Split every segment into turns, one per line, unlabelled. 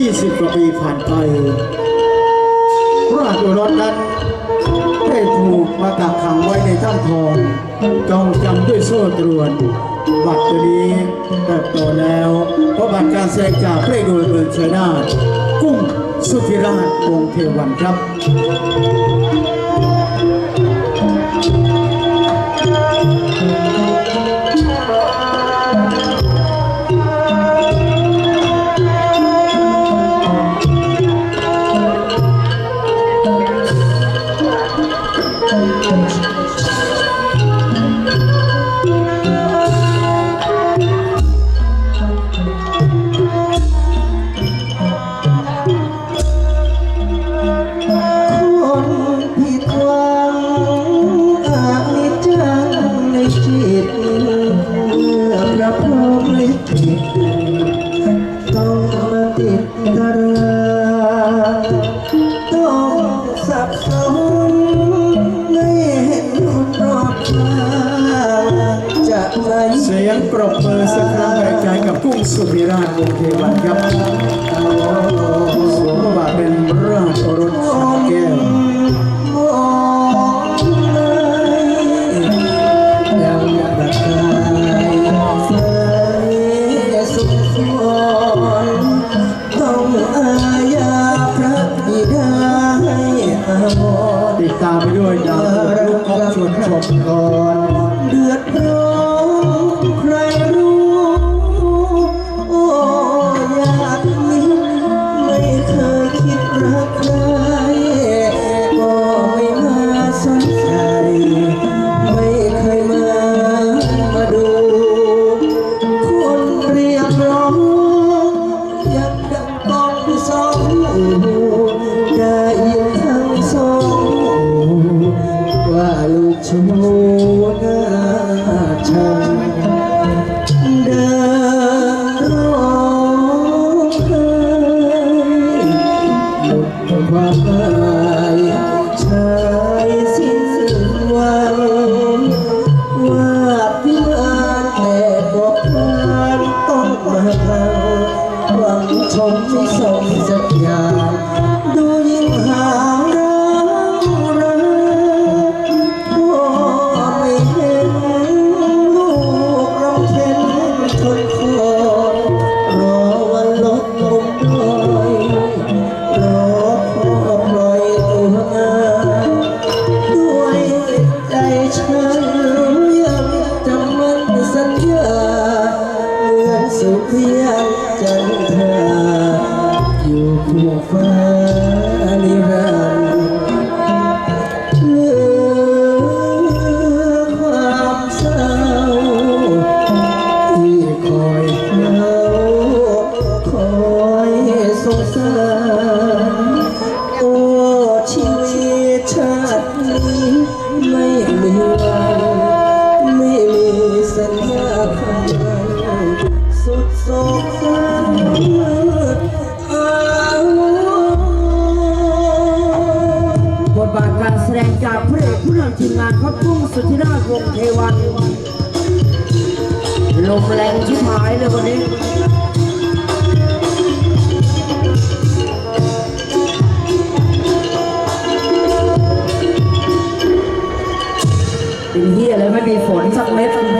20กว่าปีผ่านไปราชโอรสนั้นได้ถูกมากักขังไว้ในถ้ำทองจองจำด้วยโซ่ตรวน บัตรนี้แติบโตแล้ว เพราะบัตรการแสดงจากพระเอกโดยเมืองชัยนาทกุ้งสุธิราช
องเท
วันครับ y soberano que vayamos เล
ยคนนี้เป็นเหี้ยเลยไม่มี
ฝนสักเม็ดสักเม็ด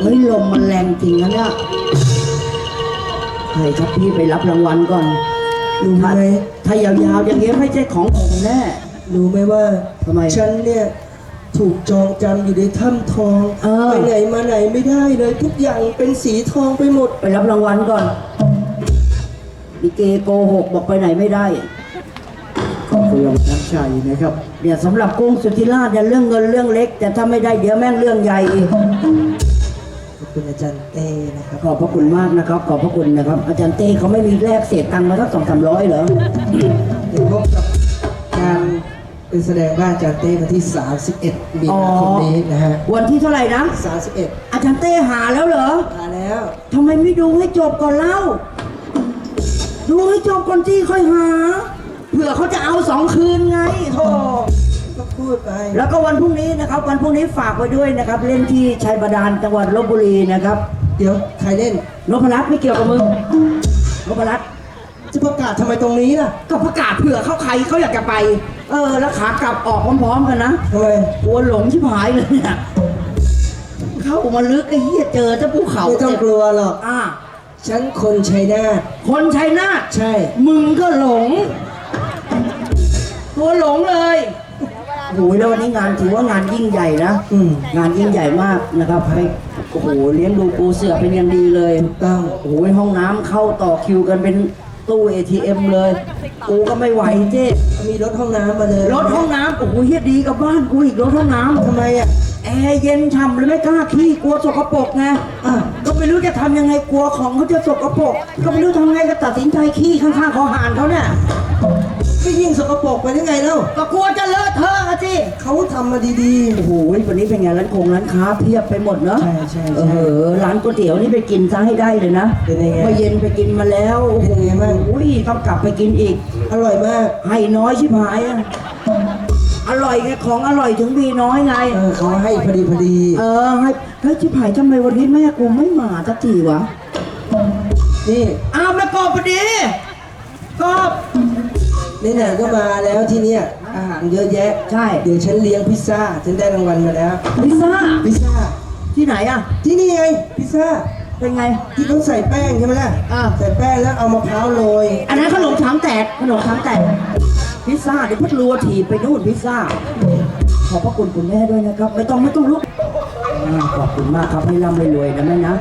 เฮ้
ยลมมันแรงจริงนะเนี่ยใช่ครับพี่ไปรับรางวัลก่อน
รู้ไหม
ถ้ายาวๆอย่างเงี้ยไม่ใช่ของผมแน่
รู้ไหมว่า
ทำไม
ฉันเนี่ยถูกจองจำอยู่ในถ้ำทอง
อ
ไปไหนมาไหนไม่ได้เลย ทุกอย่างเป็นสีทองไปหมด
ไปรับรางวัลก่อนมีเกโกหกบอกไปไหนไม่ได้
ขอบคุณน้ำใจนะครับ
เดี๋ยวสำหรับกุ้งสุธิราชเนี่ยเรื่องเงินเรื่องเล็ก แต่ถ้าไม่ได้เดี๋ยวแม่งเรื่องใหญ่อีก
คุณอาจารย์เต้นะครับ
ขอบพระคุณมากนะครับ ขอบพระคุณนะครับ อาจารย์เต้เขาไม่มีแลกเศษตังค์มาสักสองสามร้อยเหรอ
เดี๋ยวพบกับการเป็นแสดงบ้านอาจารย์เต้วันที่ 31 มีนาคมนี้นะฮะ
วันที่เท่าไหร่นะ
31
อาจารย์เต้หาแล้วเหรอ
มาแล้ว
ทำไมไม่ดูให้จบก่อนเล่า ดูให้จบก่อนที่ค่อยหาเผื่อเขาจะเอาสองคืนไงโธ่
ก็ พูดไป
แล้วก็วันพรุ่งนี้นะครับ วันพรุ่งนี้ฝากไว้ด้วยนะครับ เล่นที่ชัยบาดาลจังหวัดลบบุรีนะครับ
เดี๋ยวใครเล่น
นพรัตน์ไม่เกี่ยวกับมึงนพรัตน์
จะประกาศทำไมตรงนี้ล่ะ
ก็ประกาศเผื่อเขาใครเขาอยากจะไป เออ แล้วขากลับออกพร้อมๆกันนะ
ทำไม
กลัวหลงชิบหายเลยเนี่ยเข้ามาลึกไอ้เหี้ยเจอเจ้าภูเขา
ไม่ต้องกลัวหรอก
อ่า
ฉันคนชัยนาท
คนชัยนาท
ใช่
มึงก็หลง ตัวหลงเลย โอ้ยแล้ววันนี้งานถือว่างานยิ่งใหญ่นะ
อืม
งานยิ่งใหญ่มากนะครับให้โอ้โหเลี้ยงดูปูเสือเป็นอย่างดีเลย
ต้อง
โอ้ยห้องน้ำเข้าต่อคิวกันเป็นตู้ ATM เลยกูก็ไม่ไหวเจ๊
มีรถห้องน้ำมาเลย
รถห้องน้ำโอ้โหเฮียดีกับบ้านกูอีกรถห้องน้ำ
ทำไมอะ
แอร์เย็นฉ่ำเลยไม่กล้าขี้กลัวสกปรกไง
อะ
ก็ไม่รู้จะทำยังไงกลัวของเขาจะสกปรกก็ไม่รู้ทำไงก็ตัดสินใจขี้ข้างๆคอหานเขาเนี่ย
ก็ยิ่งสกปรกไปได้ไงเล่า
ก็กลัวจะเลอะเทอะอะสิ
เขาทำมาดี
โอ้โหวันนี้เป็นไงร้านคงร้านค้าเพียบไปหมดเนาะ
ใช่ใช่ใช่
เออร้านก๋วยเตี๋ยวนี่ไปกินซะให้ได้เลยนะ
เป็นยังไง
เมื่อเย็นไปกินมาแล้วโอ้โห
เป็นยังไงบ้าง
อุ้ยต้องกลับไปกินอีก
ๆอร่อยมาก
ให้น้อยชิบหายอะอร่อยไงของอร่อยถึงมีน้อยไง
เออเขาให้พอดีพอดี
เออให้เฮ้ยชิบหายทำไมวันนี้แม่กูไม่มาสักทีวะ
นี่
อ้าวแม่กอบพอดีกอบ
นี่ ไหนๆก็มาแล้วที่เนี่ยอาหารเยอะแยะ
ใช่
เดี๋ยวฉันเลี้ยงพิซซ่าฉันได้รางวัลมาแล้ว
พิซซ่า
พิซซ่า
ที่ไหนอะ
ที่นี่ไงพิซซ่า
เป็นไง
ที่ต้องใส่แป้งใช่ไหมล่ะ
อ่า
ใส่แป้งแล้วเอามะพร้าวโรย
อันนั้นขนมช้างแตกขนมช้างแตกพิซซ่าเดี๋ยวพัดรัวถีบไปนู่นพิซซ่า ขอบพระคุณคุณแม่ด้วยนะครับ ไม่ต้องไม่ต้องลุกอ่าขอบคุณมากครับให้ร่ำให้รวยนะแม่นะ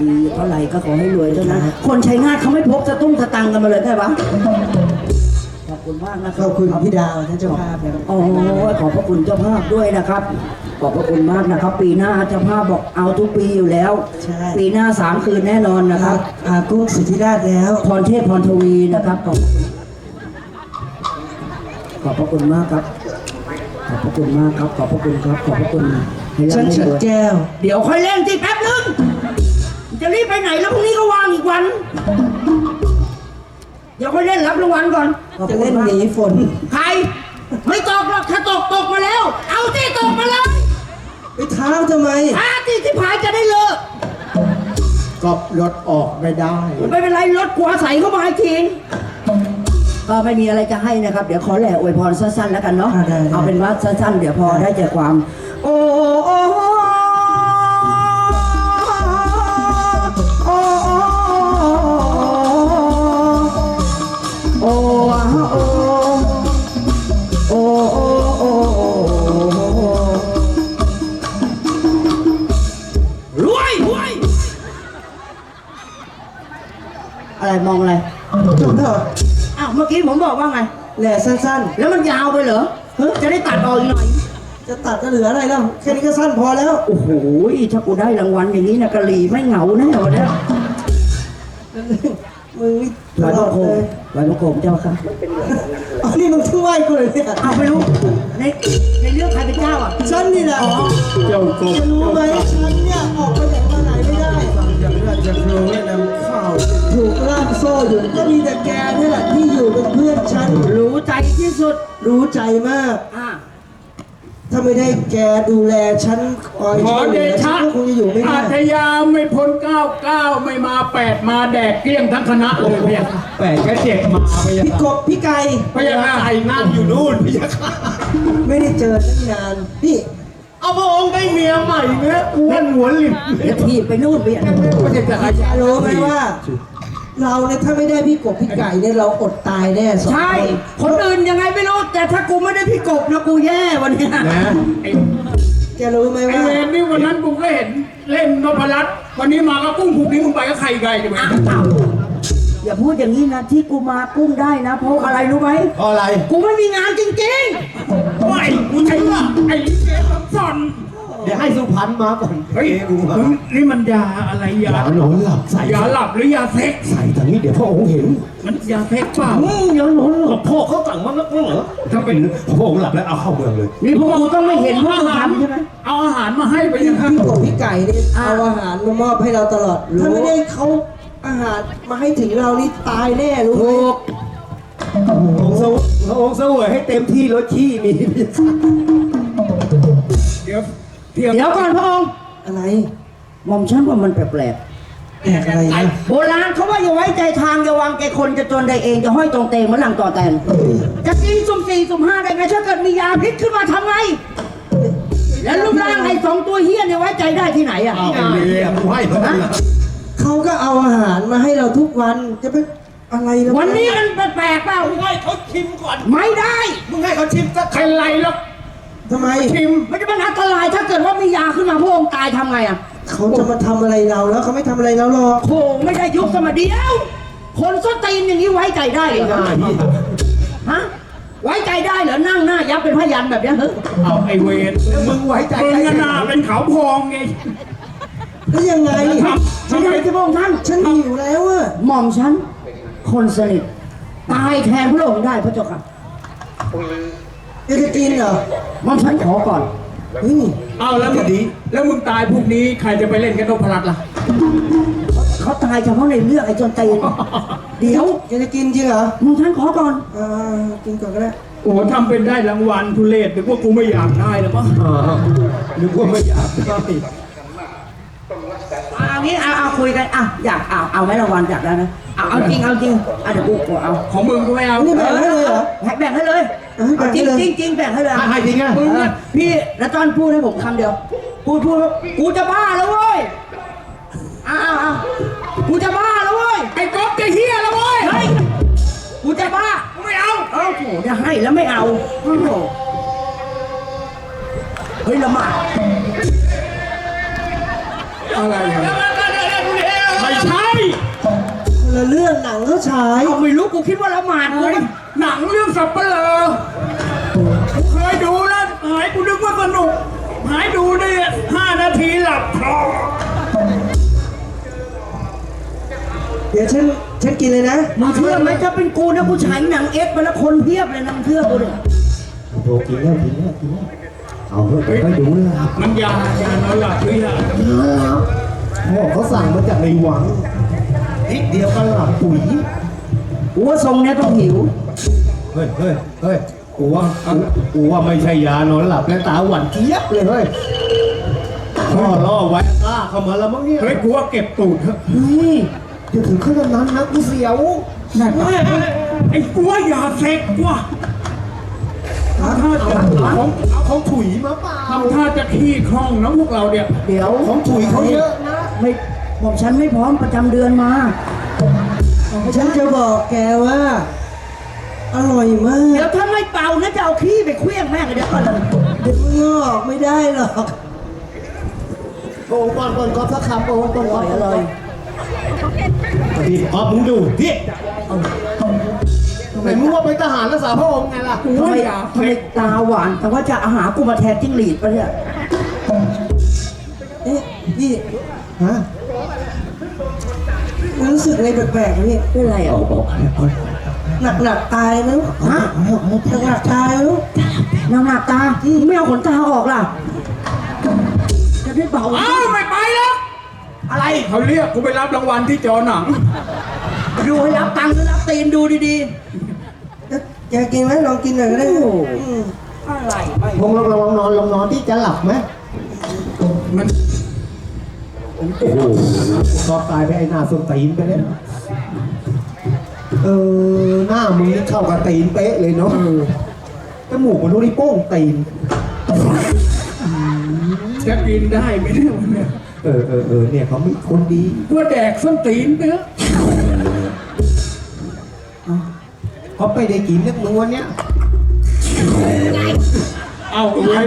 ดีเท่าไหร่ก็ขอให้รวยเท่านั้นคนชัยนาทเขาไม่พกสตุ้งสตังค์กันมาเลยใช่ปะขอบ คุณมากนะค
ข
รับ
อบคุณพี่ดาวท่านเจ้าภาพนะครับ
โอ้ยขอบพระคุณเจ้าภาพด้วยนะครับ ขอบพระคุณมากนะครับ ปีหน้าเจ้าภาพบอกเอาทุกปีอยู่แล้ว
ใช่
ปีหน้าสามคืนแน่นอนนะค
ค
รั
รับบอากุ้งสุธิราชแล้ว
พรเทพพรทวีนะครับขอบขอบพระคุณมากครับ ขอบพระคุณมากครับ ขอบพระคุณครับ ขอบพระคุณให้
ฉัน
ร่ำให้
เฉิด
รวย
แก้ว
เดี๋ยวค่อยเล่นสิแป๊บนึง จะรีบไปไหนแล้วพรุ่งนี้ก็วางอีกวัน เดี๋ยวค่อยเล่นรับรางวัลก่อน ขอบ
จะ
คุณ
เล่น
มาก
หนีฝน
ใคร ไม่ตกหรอกถ้าตกตกมาแล้ว เอาที่ตกมาเลย
ไปเท้าทำไม
อาที่ที่พายจะได้เลิก
ก็รถออกไม่ได้
ไม่เป็นไรรถกลัวใส่เข้ามาอีกทีก็ไม่มีอะไรจะให้นะครับ เดี๋ยวขอแหล่อวยพรสั้นๆแล้วกันเนาะ
อ่าได้ได้
เอาเป็นว่าสั้นๆ เดี๋ยวพอได้ใจความ โอ้โอ้ ว่าไง
แหล่สั้น
แล้วมันยาวไปเหรอเฮ้ยจะได้ตัดออกอีกหน่อย
ๆ จะตัดจะเหลืออะไรแล้ว แค่นี้ก็สั้นพอแล้ว
โอ้โหถ้ากูได้รางวัลอย่างนี้นะกะหรี่ไม่เหงาแน่วันเนี้ย
มึงนี่
ไหวพระโค
เล
ม
ย
ไหวพระโคมเจ้าค่ะ
อ๋อนี่มึงช่วยกูเลยเนี่ย
เอาไม่รู้ในในเรื่องใครเป็นเจ้าอะ
ฉันนี่แหละ
เจ้ากบ
จะรู้ไหมฉันเนี่ยออกไป
ราชครูแนะนำข้าว
ถูกล่ามโซ่อยู่ก็มีแต่แกนี่แหละที่อยู่เป็นเพื่อนฉัน
รู้ใจที่สุด
รู้ใจมาก
อะ
ถ้าไม่ได้แกดูแลฉันคอย
ขอ
ช่วยห
เด
ลือฉั
ชะ
นก็คงจะอยู่ไม่ได้
อาทยาไม่พ้นเก้าเก้าไม่มาแปดมาแดกเกลี้ยงทั้งคณะเลยเพียแปดก็เจ็ดมาเพีย
พี่กบพี่ไก่
พยาไก่นั่งอยู่นู่นเพียค่ะ
ไม่ได้เจอตั้งนานนี่
เอาพระองค์ได้เมียใหม่เนี่ยอ้วนหัวหลิม
เดี๋ยวถีบไปนู่นเบียด
ไม่ใช่จักรยาน
รู้ไหมว่า เราเนี่ยถ้าไม่ได้พี่กบพี่ไก่เนี่ยเราอดตายแน่สอง
ใช่
คน
คนอื่นยังไงไม่รู้ แต่ถ้ากูไม่ได้พี่กบนะกูแย่วันเนี้ย
นะ
ไอ้
แกรู้ไหม
ไอ้
ว่า
เวรนี่วันนั้นกูก็เห็นเล่นนพรัตน์วันนี้มาก็กุ้งผูกนี้มึงไปก็ใครไกลจะไป
อ้าวอย่าพูดอย่างนี้นะที่กูมากุ้งได้นะ เพราะอะไรรู้ไหม
เพราะอะไร
กูไม่มีงานจริง
ว่าไอ้กูใช่ว่าไอ้ลิเกสำซอน
เดี๋ยวให้สุพรรณมาก่อน
เฮ้ย
กูมา
มึงนี่มันยาอะไรยา
อย่าหนอนหลับใส่
ยาหลับหรือยาเซ็ก
ใส่ทางนี้เดี๋ยวพระองค์เห็น
มันยาเซ็กเปล่า
อืมอย่าหนอนหลับพ่อเขาสั่งมาแล้วเหรอถ้าเป็นพระองค์หลับแล้วเอาเข้าเมืองเลย
ๆนี่พวกกูต้องไม่เห็นพวกมึงทำใช่ไหม
เอาอาหารมาให้ไปยังไง
พี่กบพี่ไก่เนี่ยเอาอาหารมามอบให้เราตลอด ถ้าไม่ได้เขาอาหารมาให้ถึงเรานี่ตายแน่รู้ไหม
ถูก
องค์เสวยพระองค์เสวยให้เต็มที่รถขี้มี
เดี๋ยวเที่ยง
เดี๋ยวก่อนพระองค์
อะไร
หม่อมฉันว่ามันแปลก
แปลกอะไรนะ
ๆโบราณเขาว่าอย่าไว้ใจทางอย่าวางแกคนจะจนได้เองจะห้อยตรงเตงเหมือนหลังต่อแตนจะกินสุ่มสี่สุ่มห้าได้ไงถ้าเกิดมียาพิษขึ้นมาทำไง แล้วรูปร่างไอ้สองตัวเฮี้ยเนี่ยไว้ใจได้ที่ไหนอะ
เอาไปเลยกูให้พระองค์
เขาก็เอาอาหารมาให้เราทุกวันจะไป อะไรนะ
วันนี้มันแปลกๆเปล่า
ให้เขาชิมก่อน
ไม่ได้
มึงให้เขาชิมสัก
ใครไรแล้ว
ทำไม
ชิม
มันจะเป็นอันตรายถ้าเกิดว่ามียาขึ้นมาพระองค์ตายทำไงอะ
เขาจะมาทำอะไรเราแล้วเขาไม่ทำอะไรเราหรอก
โอ้ไม่ได้ยุคสมัยเดียวคนส้นตีนอย่างนี้ไว้ใจได้เหรอฮะไว้ใจได้เหรอนั่งหน้ายับเป็นพยันแบบเนี้ยเฮ้ย
เอาไอ้เวร
มึงไว้ใจ
มึง
ได้
กันหนาเป็นเขาพองไง
แล้วยังไง
ทำ
ไม่ใช่ที่พระองค์ท่าน
ฉันหิวแล้วอะ
หม่อมฉัน คนสนิทตายแทนพระองค์ได้พระเจ้าค่ะ
แกจะกินเหรอ
หม่อมฉันขอก่อน
เฮ้ย
เอาแล้วมึงแล้วมึงตายพวกนี้ใครจะไปเล่นกันนพรัตน์ล่ะ
เขาตายเฉพาะในเรื่องไอ้จนตีนเดี๋ยว
แกจะกินจริงเหรอ
หม่อมฉันขอก่อน
อ่ากินก่อนก็ได้
โอ้โหทำเป็นได้รางวัลทุเรศหรือว่ากูไม่อยากได้หรือมั้ง
อ่านึกว่าไม่อยากได้
เอางี้เอาเอาคุยกันอะอยากเอาเอาไหมรางวัลอยากได้ไหม เอาเอาจริงเอาจริงอะเดี๋ยวกูกูเอา
ของมึงก็ไม่เอา
นี่แบ่งให้เลยเหรอ
ให้แบ่งให้เลย
เออแบ่
เอา
ง
จ
ให้
ริง
เลย
จริงจริงแบ่งให้เลย
อะให้จริงอะ
มึงเนี่ยพี่แล้วตอนพูดให้ผมคำเดียวพูดพูดกูจะบ้าแล้วเว้ยอ้าวอ้าวกูจะบ้าแล้วเว้ย
ไอ้ก๊อฟจะเฮียแล้วเว้ย
เฮ้ยกูจะบ้า
ไม่เอา
เอ้าโถเนี่ยให้แล้วไม่เอาโอ้โหเฮ้ยละหมาด
อะไรเนี่ยไม่ใช่
คน ละเรื่องหนังเขาฉาย
เอาไม่รู้กูคิดว่าละหมาดกู
เฮ้ยหนังเรื่องสับเปลือกูเคยดูแล้วหายกูนึกว่าสนุก หายดูได้ห้านาทีหลับคลอ
เดี๋ยวฉันฉันกินเลยนะ
มึงเชื่อไหมถ้าเป็นกูนะกูฉายหนังเอ็กซ์ไปแล้วคนเพียบเลยนะมึงเชื่อกูเลย
โทรกินแล้วกินแล้วกินแล้วเอาเถอะเดี๋ยวไปดูเลยครับ
มันยายานอนหลับหรือยา
พ่อเขาสั่งมาจากในหวัง นิดเดียวก็หลับปุ๋ย
กูว่าทรงเนี้ยต้องหิว
เฮ้ยเฮ้ยเฮ้ยกูว่ากูว่าไม่ใช่ยานอนหลับแล้วตาหวั่นเจี๊ยบเลยเฮ้ยพ่อล่อไว้กล้าเข้ามาแล้วมั้งเนี่ย
เฮ้ยกูว่าเก็บตูดเถอะ
เฮ้ยจะถึงขนาดนั้นนะกูเสียว
ไอ้กูว่ายาเซ็กว่ะทำท่าจะของ
เอาของถุยมาเปล่า
ทำท่าจะขี้คล่องนะพวกเราเนี่ย
เดี๋ยว
ของถุยเขาเยอะนะ
ไม่ บอกฉันไม่พร้อมประจำเดือนมา
ฉันจะบอกแกว่า อร่อยมา
เดี๋ย
ก
วถ้าไม่เป่านะจะเอาขี้ไปเคลี้ยงแม่งเดี๋ยวก่อน
เดี๋ยวมึงงอกไม่ได้หรอก
โอ้ก่อนก่อนก่อนสักคำโอ้ก่อน
อ
ก่
ร่
อ
อนยอร่อย
พี่ออฟมึงดูพี่ไหนมึงว่าเป็นทหารรักษาพระองค์ไงล่ะ
ทำไมทำไมตาหวาน แต่ว่าจะอาหารกูมาแทนจิ้งหรีดปะเนี่ย
เอ๊ะพี่
ฮะ
รู้สึกอะไรแปลกๆพี่
เป็นไรอะ
หนักหนักๆตายไหม
ฮะ
หนักหนักๆตายไหม
นางหนักตาไม่เอาขนตาออกล่ะ จะได้เบา
อ้าวไม่ไปแล้ว
อะไร
เขาเรียกกูไปรับรางวัลที่จอหนัง
ดูให้รับตังค์หรือรับตีนดูดี
แกกินไหมลองกินหน่อยก็ได้
โอ้โห
อืม
ๆ อะไรไป
พงลองลองนอนลองนอนที่จะหลับไหม
มัน
โอ้โหก็ตายไปไอ้หน้าส้นตีนไปแล้วเออหน้ามึงนี่เข้ากับตีนเป๊ะเลยเนาะจมูกมันดูดิโป้งตีน
จะกินได้ไหมเนี่ยวันเนี่ย
เออเออเออเนี่ยเขามีคนดี
ว่าแดกส้นตีนเนื้อะ
เขาไปได้กินนักมึงวันเนี้ย
เอาไว้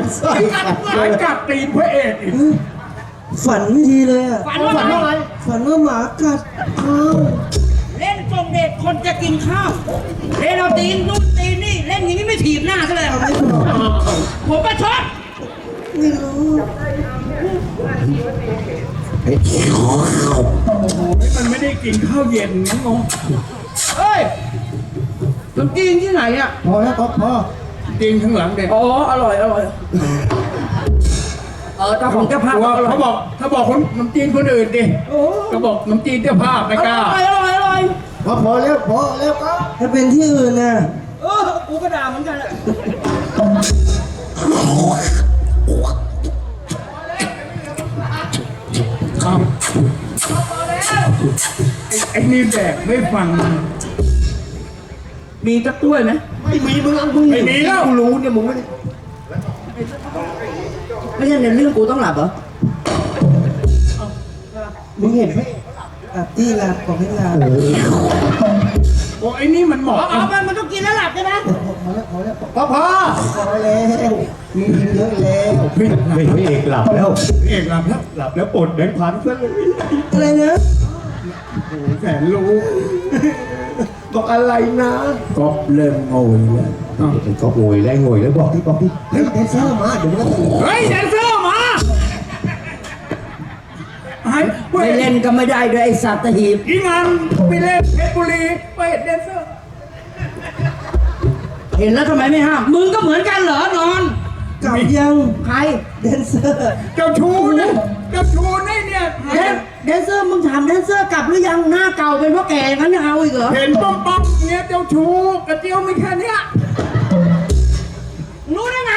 ไว้กัดตีนพระเอกอีก
ฝันไม่ดีเลยอะ
ฝันว่าไง
ฝันว่าหมากัดข้าว
เล่นทรงเด็กคนจะกินข้าวเล่นเอาตีนนู่นตีนนี่เล่นอย่างนี้ไม่ถีบหน้าซะเลย
ไม่บอก
ผมประชด
ไม่รู้
โอ้โหมันไม่ได้กินข้าวเย็นนะงง
เฮ้ยขนมจีนที่ไหนอะ
พอแล้วก็พอ
จริงข้างหลังเด็ก
อ๋ออร่อยอร่อยเออเจ้าของเจ้าภาพ
ว่า
อร่อย
เขาบอกถ้าบอกคนน้ำจีนคนอื่นดิ
โอ้
ก็บอกน้ำจีนเจ้าภาพไม่กล้า
อร่อยอร่อยอร่อย
พอพอแล้วพอแล้วก็
ถ้าเป็นที่อื่นน่ะ
เออกูก็ด่าเหมือนกันแหละ
เอาไอ้นี่แดกไม่ฟัง
มีจักต้วยไหม
ไม่มีมึงมึง
ไม่มีแล้ว
กูรู้เนี่ยมึงไม่ ได้
ไม่ใช่ในเรื่องกูต้องหลับเหรอ
มึงเห็นไหม
อะที่ลาบบอกให้ลาบ
โอ้ไอ้นี่มันเหมาะ
อ๋อมันมันต้องกินแล้วหลับใช่ไหม
พอแล้วพอแล้ว
พอพอ
พอแล้วมีกินเยอะแล้ว
ไม่ไม่ไม่เอกหลับแล้ว
เอกหลับแล้ว
หลับแล้วปลดแบงค์พันเพื่อนเลย
อะไรนะ
แสนรู้
บอกอะไรนะ
ก็เริ่มโง่แล้ว
ไอ้ก็โวยแล้วโวยแล้วบอกที่บอกที่
เฮ้ยแดนเซอร์มาเดี๋ยวมึงก็ตื่น
เฮ้ยแดนเซอร์มาไอ้เว้ย
ไม่เล่นก็ไม่ได้ด้วยไอ้สัตว์ตะหีบ
อีงานไปเล่นเพชรบุรีไปเห็นแดนเซอร์
เห็นแล้วทำไมไม่ห้ามมึงก็เหมือนกันเหรอนอน
กลับยัง
ใคร
แดนเซอร์
เจ้าชูนะเจ้าชูนี่เนี่ย
แดน แดนเซอร์มึงถามแดนเซอร์กลับหรือยังหน้าเก่าเป็นเพราะแก่อย่างนั้นยังเอาอีกเหรอ
เห็นป้อมป้อมๆเนี่ยเจ้าชูกระเจียวไม่แค่เนี้ย
รู้ได้ไง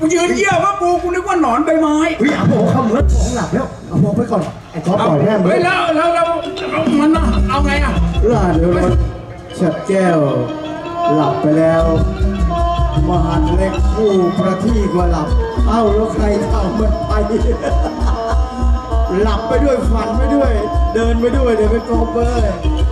กูยืนเยี่ยวว่าปูกูนึกว่าหนอนใบไม้
เฮ้ยเอาโมเขาเหมือนของหลับแล้วเอาโมไปก่อนไอ้ก็ปล่อยแม่มึง
เฮ้ยแล้วแล้วแล้วแล้วมันน่ะเอาไงอะ
ลาดเดี๋ยวรถฉัดแก้ว หลับไปแล้ว มหาดเล็กผู้ประที่ก็หลับ เอ้าแล้วใครทำมันไป หลับไปด้วยฝันไปด้วย เดินไปด้วยเดี๋ยวไปกองเบอร์